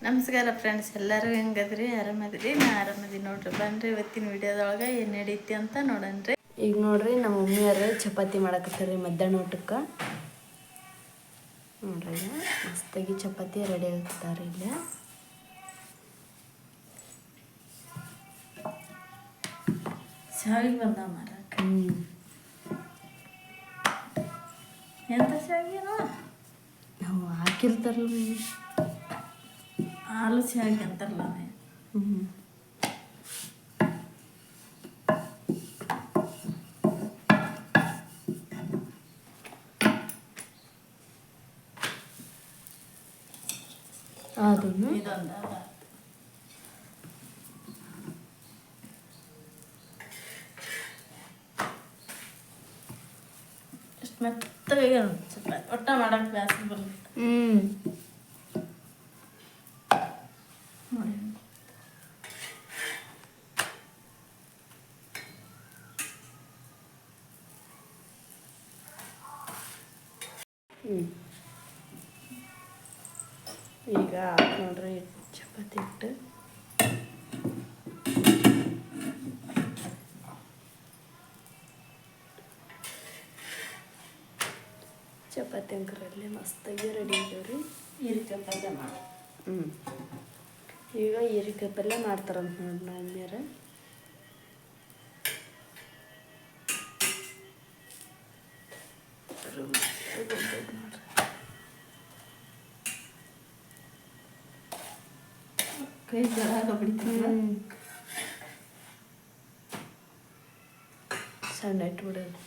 ನಮಸ್ಕಾರ ಫ್ರೆಂಡ್ಸ್ ಎಲ್ಲರೂ ಹೆಂಗದ್ರಿ? ಆರಾಮದ್ರಿ? ನಾ ಆರಾಮದಿ ನೋಡ್ರಿ. ಬನ್ರಿ ಇವತ್ತಿನ ವಿಡಿಯೋದೊಳಗೆ ಏನು ನಡೀತಿ ಅಂತ ನೋಡನ್ರಿ. ಈಗ ನೋಡ್ರಿ ನಮ್ಮ ಮಮ್ಮಿಯವರು ಚಪಾತಿ ಮಾಡಕತ್ತಾರ ಮಧ್ಯಾಹ್ನ ಊಟಕ್ಕೆ. ನೋಡ್ರಿ ಮಸ್ತಾಗಿ ಚಪಾತಿ ರೆಡಿ ಆಗ್ತಾರೆ ಇಲ್ಲಿ ಶಾವಿಗೆ ಬಂದ ಮಾರಕ್ಕೆ ಹ್ಞೂ ಎಂತ ಶಾವಿಗೆ ನಾವು ಹಾಕಿರ್ತಾರಲ್ಲ ಮಮ್ಮಿ ಹಾಲು ಶಾವಿಗೆ ಅಂತಾರಲ್ಲ ಅದೇ. ಹ್ಞೂ ಅದನ್ನು ಇದೊಂದು ಅದ. ಇಷ್ಟು ಮೆತ್ತಗೆ ಚಪಾತಿ ಒಟ್ಟ ಮಾಡಕ್ಕೆ ಬ್ಯಾಸರ ಬರಲಿ ಹ್ಞೂ ನೋಡಿ ಹ್ಞೂ ಈಗ ನೋಡ್ರಿ ಚಪಾತಿ ಇಟ್ಟು ಚಪಾತಿ ಅಂಕರಲ್ಲಿ ಮಸ್ತಾಗಿ ರೆಡಿ ಆಗ್ಯಾವ್ರಿ ಹೀರಿಕಾಯಿ ಪಲ್ಯ ಮಾಡಿ. ಹ್ಞೂ ಈಗ ಹೀರಿಕಾಯಿ ಪಲ್ಯ ಮಾಡ್ತಾರಂತ ನೋಡಿ ಮಮ್ಮಿಯರ ಕೈ ಜರಾಗ ಬಿಡ್ತೀವಿ ಸಣ್ಣ ಇಟ್ಬಿಡೋದು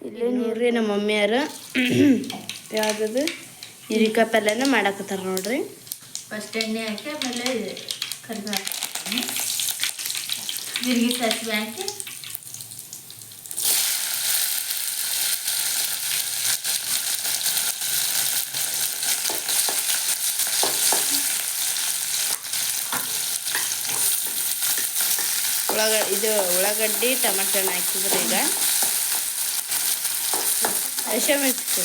ಇಲ್ಲೇ ನೋಡ್ರಿ ನಮ್ಮ ಮಮ್ಮಿಯರು ಯಾವ್ದದು ಹೀರಿಕಾಯಿ ಪಲ್ಯನ ಮಾಡಾಕತ್ತಾರ ನೋಡ್ರಿ ಫಸ್ಟ್ ಎಣ್ಣೆ ಹಾಕಿ ಆಮೇಲೆ ಕರಿಬೇವು ಹಾಕ್ತೀನಿ ಜೀರಿಗೆ ಸಾಸಿವೆ ಹಾಕಿ ಉಳ್ಳಾಗ ಇದು ಉಳ್ಳಾಗಡ್ಡಿ, ಟಮಾಟೆ ಹಣ್ಣು ಹಾಕಿದ್ರಿ ಈಗ. ಹಸಿಮೆಣಸು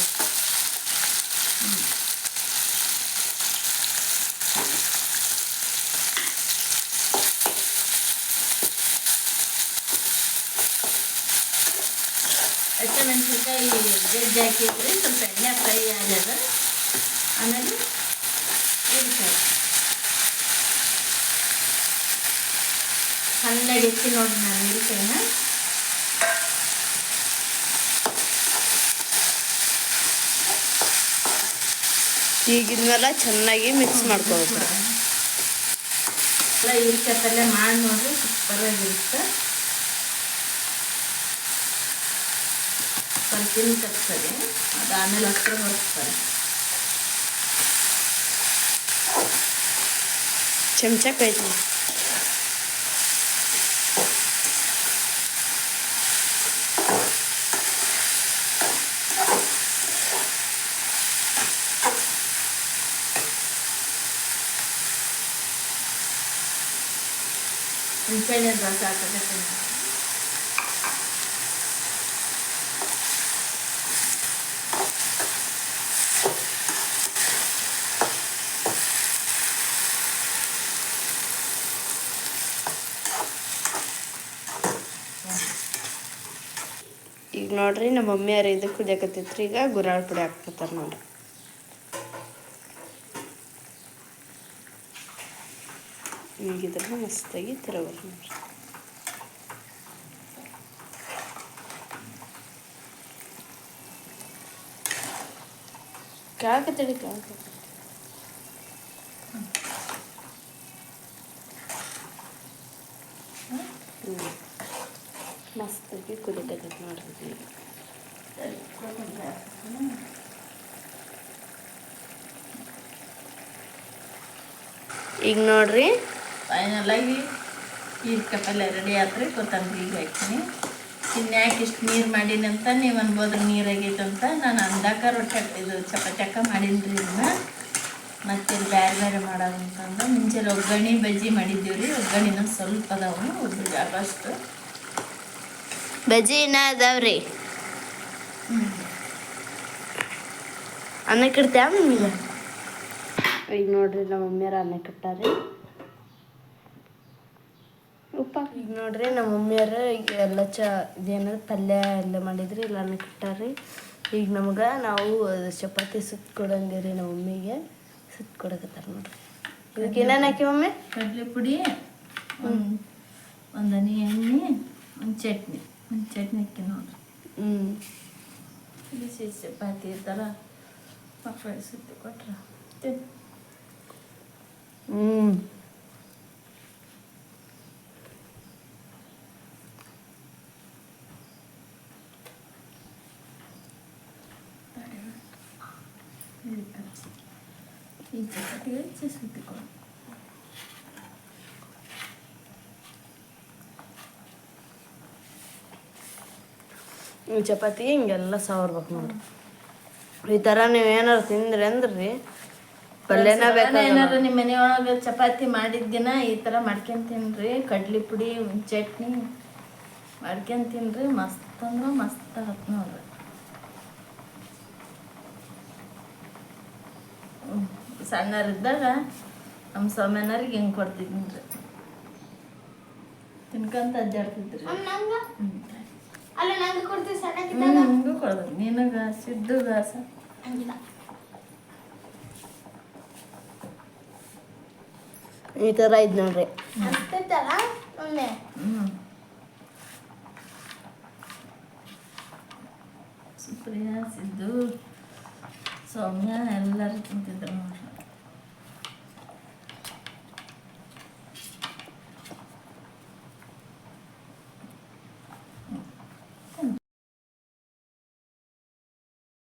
ಹಸಿಮೆಣಸಿನ್ಕಾಯಿ ಗೆಜ್ಜೆ ಹಾಕಿದ್ರೆ, ಸ್ವಲ್ಪ ಎಣ್ಣೆ ಫ್ರೈ ಆಗ್ಯದ. ಆಮೇಲೆ ಹೀರಿಕಾಯಿ. ಸಣ್ಣಗೆ ಹೆಚ್ಚಿ ನೋಡಿ ನಾನು ಹೀರಿಕಾಯಿನ ಈಗಿದ್ಮೇಲೆ ಚೆನ್ನಾಗಿ ಮಿಕ್ಸ್ ಮಾಡ್ಕೋಬೇಕು ಎಲ್ಲ ಇರ್ಕತ್ತಲ್ಲೇ ಪಲ್ಯ ಮಾಡಿ ನೋಡ್ರಿ ಸೂಪರಾಗಿರುತ್ತೆ. ಸ್ವಲ್ಪ ತಿಂದು ತಗ್ತದೆ ಅದು ಆಮೇಲೆ ಹತ್ರ ಬರ್ತಾರೆ ಚಮಚ ಕೈತಿ ಹುಣಸೆಹಣ್ಣೆ ರಸ ಹಾಕಕ್ಕೆ ಈಗ ನೋಡ್ರಿ ನಮ್ಮ ಮಮ್ಮಿಯರು ಇದಕ್ಕೆ ಕುದಿಯಾಕತ್ತೈತ್ರಿ ಈಗ ಗುರಾಳ್ ಪುಡಿ ನೋಡ್ರಿ. ಈಗಿದ್ರೆ ಮಸ್ತಾಗಿ ತಿರಗೋದು ನೋಡ್ರಿ ಕಾಕ ಕಾಕತ್ತಡಿ ಹ್ಞೂ ಮಸ್ತಾಗಿ ಕುದಿತೈತೆ ನೋಡ್ರಿ. ಈಗ ನೋಡ್ರಿ ಫೈನಲ್ ಆಗಿ ಹೀರಿಕಾಯಿ ಪಲ್ಯ ರೆಡಿ ಆದರೆ ಕೊತ್ತಂಬರಿ ಈಗ ಹಾಕ್ತೀನಿ. ಇನ್ಯಾಕೆ ಇಷ್ಟು ನೀರು ಮಾಡೀನಿ ಅಂತ ನೀವು ಅನ್ಬೋದು ನೀರು ಆಗೈತೆ ಅಂತ ನಾನು ಅಂದಾಕ ರೊಟ್ಟಿ ಇದು ಚಪಾತಿ ಹಾಕ ಮಾಡೀನಿ ಇದನ್ನ ಮತ್ತೆ ಬೇರೆ ಬೇರೆ ಮಾಡೋದು ಅಂತಂದು ಮುಂಚೆ ಒಗ್ಗರಣೆ ಬಜ್ಜಿ ಮಾಡಿದ್ದೀವಿ ರೀ. ಒಗ್ಗರಣೆನ ಸ್ವಲ್ಪ ಅದಾವು ಒಬ್ಬರು ಜಾಗಷ್ಟು ಬಜ್ಜಿ ಇನ್ನ ಅದಾವ್ರಿ ಅನ್ನಕ್ಕೆ ಇಡ್ತೀಯ ನಿಮಗೆ ಈಗ ನೋಡ್ರಿ ನಮ್ಮ ಮಮ್ಮಿಯರ ಅನ್ನಕ್ಕೆ ಇಟ್ಟಾರಿ ಉಪ್ಪ ಈಗ ನೋಡ್ರಿ ನಮ್ಮ ಮಮ್ಮಿಯರ ಈಗ ಎಲ್ಲ ಚ ಇದೇನಾದ್ರು ಪಲ್ಯ ಎಲ್ಲ ಮಾಡಿದ್ರಿ ಇಲ್ಲ ಅನ್ನಕ್ಕೆ ಇಟ್ಟಾರಿ ಈಗ ನಮಗೆ ನಾವು ಚಪಾತಿ ಸುತ್ತ ಕೊಡಂಗೀರಿ ನಮ್ಮ ಮಮ್ಮಿಗೆ. ಸುತ್ತ ಕೊಡಕತ್ತಾರ ನೋಡ್ರಿ. ಇದಕ್ಕೆ ಏನೇನು ಹಾಕಿ ಮಮ್ಮಿ? ಕಡಲೆ ಪುಡಿ ಒಂದು ಒಂದು ಹನಿ ಎಣ್ಣೆ ಒಂದು ಚಟ್ನಿ. ಒಂದು ಚಟ್ನಿ ಹಾಕಿ ನೋಡ್ರಿ. ಹ್ಞೂ ಬಿಸಿ ಚಪಾತಿ ಥರ ಮಕ್ಕಳಿಗೆ ಸುತ್ತಿ ಕೊಟ್ರೆ ಹ್ಞೂ ಈ ಚಪಾತಿಗೆ ಚಪಾತಿ ಹಿಂಗೆಲ್ಲ ಸವರ್ಬೇಕು ನೋಡ್ರಿ. ಈ ಥರ ನೀವು ಏನಾರು ತಿಂದ್ರಿ ಅಂದ್ರಿ ಪಲ್ಯನ ಏನಾರು ನಿಮ್ಮ ಮನೆಯೊಳಗೆ ಚಪಾತಿ ಮಾಡಿದ ದಿನ ಈ ಥರ ಮಾಡ್ಕೊಂಡ್ ತಿನ್ರಿ. ಕಡ್ಲಿ ಪುಡಿ ಚಟ್ನಿ ಮಾಡ್ಕೊಂಡ್ ತಿನ್ರಿ. ಮಸ್ತ್ ಅಂದ್ರೆ ಮಸ್ತ್ ಆಗತ್ತೆ ನೋಡ್ರಿ. ಸಣ್ಣರಿದ್ದಾಗ ನಮ್ಮ ಸೌಮ್ಯನರಿಗೆ ಹೆಂಗೆ ಕೊಡ್ತಿದ್ದೀನಿ ತಿನ್ಕೊಂತ ತಿನ್ಕಂತ ಅಜ್ಜಾಡ್ತಿದ್ರಿ. ಅಲ್ಲ ನಂಗೆ ಕೊಡ್ತೀವಿ ಸಣ್ಣ ನಿಮ್ಗೂ ಕೊಡೋದು ನಿನಗ ಸಿದ್ದು ಸ ಹಂಗಿಲ್ಲ. ಈ ಥರ ಇದು ನೋಡ್ರಿ. ಸುಪ್ರಿಯಾ ಸಿದ್ದು ಸೌಮ್ಯ ಎಲ್ಲರೂ